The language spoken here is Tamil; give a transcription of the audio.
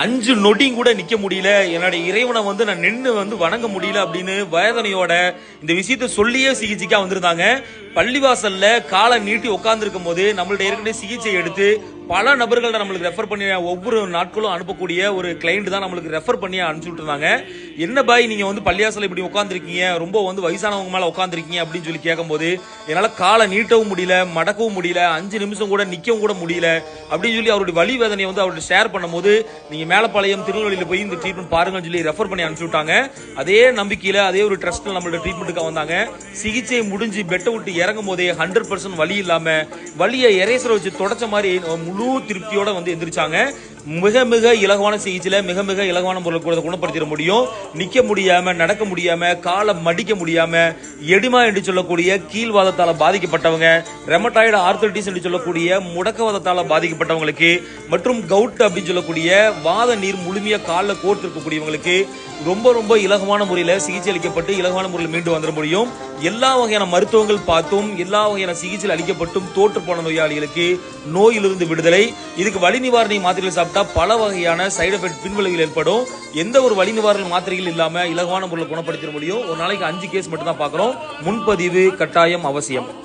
அஞ்சு நொடியும் கூட நிக்க முடியல. என்னோட இறைவனை வந்து நான் நின்று வந்து வணங்க முடியல அப்படின்னு வேதனையோட இந்த விஷயத்த சொல்லியே சிகிச்சைக்கா வந்திருந்தாங்க. பள்ளிவாசல்ல காலை நீட்டி உட்கார்ந்துருக்கும் போது நம்மள்ட்ட ஏற்கனவே சிகிச்சை எடுத்து பல நபர்கள் நம்மளுக்கு ரெஃபர் பண்ணி ஒவ்வொரு நாட்களும் அனுப்பக்கூடிய ஒரு கிளைண்ட் தான் நம்மளுக்கு ரெஃபர் பண்ணி அனுப்பிச்சுட்டு இருந்தாங்க என்ன பாய் நீங்க வந்து பள்ளியாசல இப்படி உட்காந்துருக்கீங்க ரொம்ப வந்து வயசானவங்க மேல உட்காந்துருக்கீங்க அப்படின்னு சொல்லி கேட்கும்போது என்னால காலை நீட்டவும் முடியல மடக்கவும் முடியல அஞ்சு நிமிஷம் கூட நிக்கவும் கூட முடியல அப்படின்னு சொல்லி அவருடைய வழி வேதனையை வந்து அவர்கிட்ட ஷேர் பண்ணும்போது நீங்க மேலப்பாளையம் திருநெல்வேலியில் போய் இந்த ட்ரீட்மெண்ட் பாருங்கன்னு சொல்லி ரெஃபர் பண்ணி அனுப்பிச்சுட்டாங்க அதே நம்பிக்கையில அதே ஒரு ட்ரஸ்ட்ல நம்மளோட ட்ரீட்மெண்ட்டுக்காக வந்தாங்க. சிகிச்சை முடிஞ்சு பெட்டை விட்டு இறங்கும் போதே ஹண்ட்ரட் பர்சன்ட் வலி இல்லாம வலியை எரேசரை வச்சு தொடச்ச மாதிரி முழு திருப்தியோட வந்து எந்திரிச்சாங்க. மிக மிக இலகுவான சிகிச்சையில் மிக மிக இலகுவான முறையில் கூட குணப்படுத்திட முடியும். நிற்க முடியாமல் நடக்க முடியாமல் காலை மடிக்க முடியாமல் எடிமா என்று சொல்லக்கூடிய கீழ்வாதத்தால் பாதிக்கப்பட்டவங்க ரெமட்டாய்டு ஆர்த்தோட்டிஸ் என்று சொல்லக்கூடிய முடக்கவாதத்தால் பாதிக்கப்பட்டவங்களுக்கு மற்றும் கவுட் அப்படின்னு சொல்லக்கூடிய வாத நீர் முழுமையாக காலில் கோர்த்து இருக்கக்கூடியவங்களுக்கு ரொம்ப ரொம்ப இலகுவான முறையில் சிகிச்சை அளிக்கப்பட்டு இலகுவான முறையில் மீண்டு வந்துட முடியும். எல்லா வகையான மருத்துவங்கள் பார்த்தும் எல்லா வகையான சிகிச்சை அளிக்கப்பட்டும் தோற்று போன நோயாளிகளுக்கு நோயிலிருந்து விடுதலை. இதுக்கு வலி நிவாரணி மாத்திரைகள் சாப்பிட்டு பல வகையான சைடு எஃபெக்ட் பின்விளைவில் ஏற்படும். எந்த ஒரு வலி நிவாரண மாத்திரைகள் இல்லாம இலகுவான பொருளை குணப்படுத்திட முடியும்? ஒரு நாளைக்கு அஞ்சு கேஸ் மட்டும் தான் பார்க்குறோம். முன்பதிவு கட்டாயம் அவசியம்.